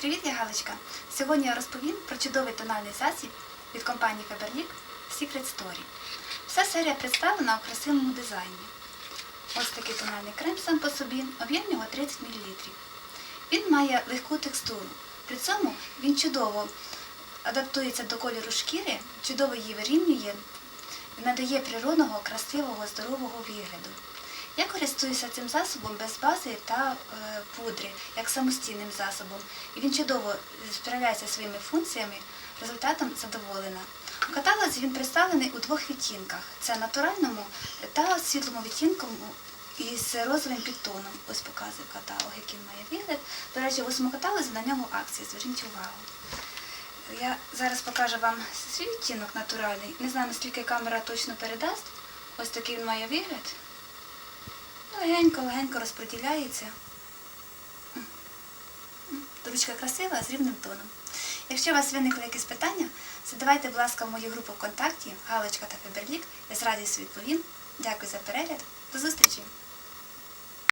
Привіт, я Галочка. Сьогодні я розповім про чудовий тональний засіб від компанії Faberlic Secret Story. Вся серія представлена у красивому дизайні. Ось такий тональний крем сам по собі, об'єм його 30 мл. Він має легку текстуру. При цьому він чудово адаптується до кольору шкіри, чудово її вирівнює, надає природного, красивого, здорового вигляду. Я користуюся цим засобом без бази та е, пудри, як самостійним засобом. І він чудово справляється своїми функціями, результатом задоволена. У каталозі він представлений у двох відтінках: це натуральному та світлому відтінку із розовим підтоном. Ось показую каталог, який має вигляд. До речі, в усьому каталозі на нього акція, зверніть увагу. Я зараз покажу вам свій відтінок натуральний. Не знаю, наскільки камера точно передасть. Ось такий він має вигляд. Легенько-легенько розподіляється. Ручка красива, з рівним тоном. Якщо у вас виникли якісь питання, задавайте, будь ласка, в мою групу ВКонтакті Галочка та Феберлік. Я з радістю відповім. Дякую за перегляд. До зустрічі!